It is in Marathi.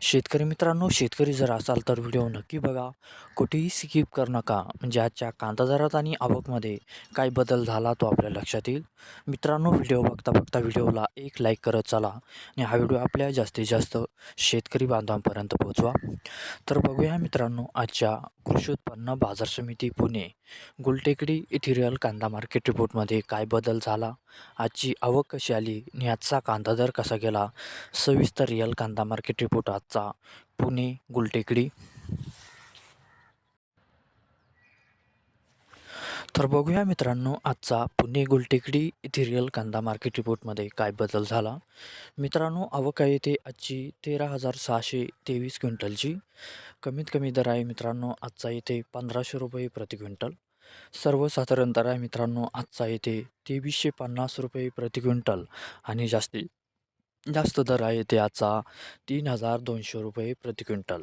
शेतकरी मित्रांनो शेतकरी जर असाल तर व्हिडिओ नक्की बघा. कुठेही स्किप करू नका. म्हणजे आजच्या कांदा दरात आणि आवकमध्ये काय बदल झाला तो आपल्या लक्षात येईल. मित्रांनो व्हिडिओ बघता बघता व्हिडिओला एक लाईक करत चला. आणि हा व्हिडिओ आपल्या जास्तीत जास्त शेतकरी बांधवांपर्यंत पोहोचवा. तर बघूया मित्रांनो आजच्या कृषी उत्पन्न बाजार समिती पुणे गुलटेकडी इथिरियल कांदा मार्केट रिपोर्टमध्ये काय बदल झाला? आजची आवक कशी आली? आणि आजचा कांदा दर कसा गेला? सविस्तर रिअल कांदा मार्केट रिपोर्ट आजचा. पुणे गुलटेकडी तर बघूया मित्रांनो आजचा पुणे गुलटेकडी इथेरियल कांदा मार्केट रिपोर्टमध्ये काय बदल झाला? मित्रांनो अवका येथे आजची तेरा हजार सहाशे तेवीस क्विंटलची. कमीत कमी दर आहे मित्रांनो आजचा येथे पंधराशे रुपये प्रति क्विंटल. सर्वसाधारण दर आहे मित्रांनो आजचा येथे तेवीसशे पन्नास रुपये प्रति क्विंटल. आणि जास्तीत जास्त दर आहे ते आजचा तीन हजार दोनशे रुपये प्रति क्विंटल.